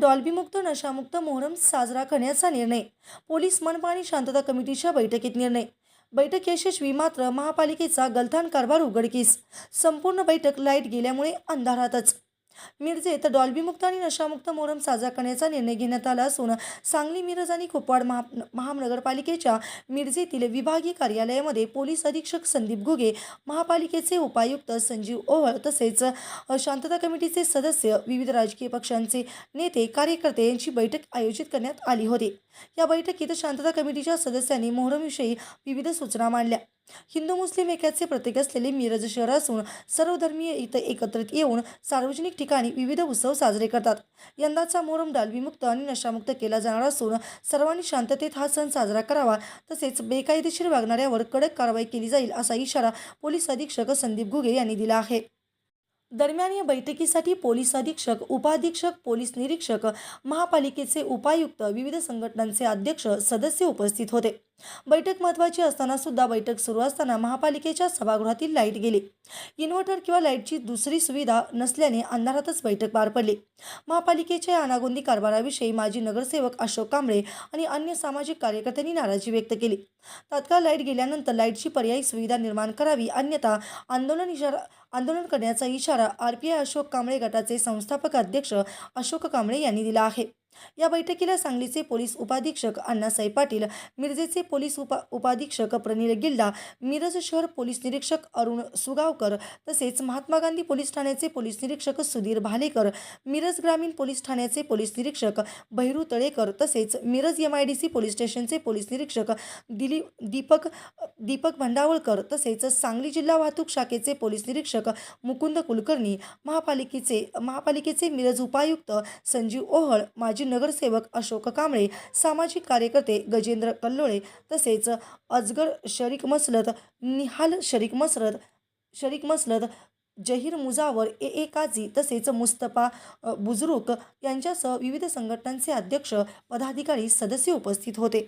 डॉल्बीमुक्त नशामुक्त मोहरम साजरा करण्याचा निर्णय. पोलीस मनपा आणि शांतता कमिटीच्या बैठकीत निर्णय. बैठक यशस्वी मात्र महापालिकेचा गलथान कारभार उघडकीस. संपूर्ण बैठक लाइट गेल्यामुळे अंधारातच. मिरजेत डॉल्बीमुक्त आणि नशामुक्त मोहरम साजरा करण्याचा निर्णय घेण्यात आला असून सांगली मिरज आणि कुपवाड महा महानगरपालिकेच्या मिरजेतील विभागीय कार्यालयामध्ये पोलीस अधीक्षक संदीप घुगे महापालिकेचे उपायुक्त संजीव ओहळ तसेच शांतता कमिटीचे सदस्य विविध राजकीय पक्षांचे नेते कार्यकर्ते यांची बैठक आयोजित करण्यात आली होती. या बैठकीत शांतता कमिटीच्या सदस्यांनी मोहरमविषयी विविध सूचना मांडल्या. हिंदू मुस्लिम ऐक्याचे प्रतीक असलेले मिरज शहर असून सर्वधर्मीय इथं एकत्रित येऊन सार्वजनिक ठिकाणी विविध उत्सव साजरे करतात. यंदाचा मोहरम डालवीमुक्त आणि नशामुक्त केला जाणार असून सर्वांनी शांततेत हा सण साजरा करावा तसेच बेकायदेशीर वागणाऱ्यावर कडक कारवाई केली जाईल असा इशारा पोलीस अधीक्षक संदीप घुगे यांनी दिला आहे. दरम्यान या बैठकीसाठी पोलीस अधीक्षक उपाधीक्षक पोलीस निरीक्षक महापालिकेचे उपायुक्त विविध संघटनांचे अध्यक्ष सदस्य उपस्थित होते. बैठक महत्त्वाची असताना सुद्धा बैठक सुरू असताना महापालिकेच्या सभागृहातील लाइट गेली. इन्व्हर्टर किंवा लाईटची दुसरी सुविधा नसल्याने अंधारातच बैठक पार पडली. महापालिकेच्या या अनागोंदी कारभाराविषयी माजी नगरसेवक अशोक कांबळे आणि अन्य सामाजिक कार्यकर्त्यांनी नाराजी व्यक्त केली. तात्काळ लाइट गेल्यानंतर लाईटची पर्यायी सुविधा निर्माण करावी अन्यथा आंदोलन इशारा आंदोलन करण्याचा इशारा R P I Ashok Kamble गटाचे संस्थापक अध्यक्ष अशोक कांबळे यांनी दिला आहे. या बैठकीला सांगलीचे पोलीस उपाधीक्षक अण्णासाहेब पाटील मिरजेचे पोलीस उपा उपाधीक्षक प्रणील गिल्डा मिरज शहर पोलीस निरीक्षक अरुण सुगावकर तसेच महात्मा गांधी पोलीस ठाण्याचे पोलीस निरीक्षक सुधीर भालेकर मिरज ग्रामीण पोलीस ठाण्याचे पोलीस निरीक्षक भैरू तळेकर तसेच Miraj M I D C police स्टेशनचे पोलीस निरीक्षक दिलीप दीपक दीपक भंडावळकर तसेच सांगली जिल्हा वाहतूक शाखेचे पोलीस निरीक्षक मुकुंद कुलकर्णी महापालिकेचे महापालिकेचे मिरज उपायुक्त संजीव ओहळ माजी नगरसेवक अशोक कांबळे सामाजिक कार्यकर्ते गजेंद्र कल्लोळे तसेच अजगर शरीक मसलत निहाल शरीक मसरत शरीक मसलत जहीर मुजावर ए ए काझी तसेच मुस्तफा बुजरुक यांच्यासह विविध संघटनांचे अध्यक्ष पदाधिकारी सदस्य उपस्थित होते.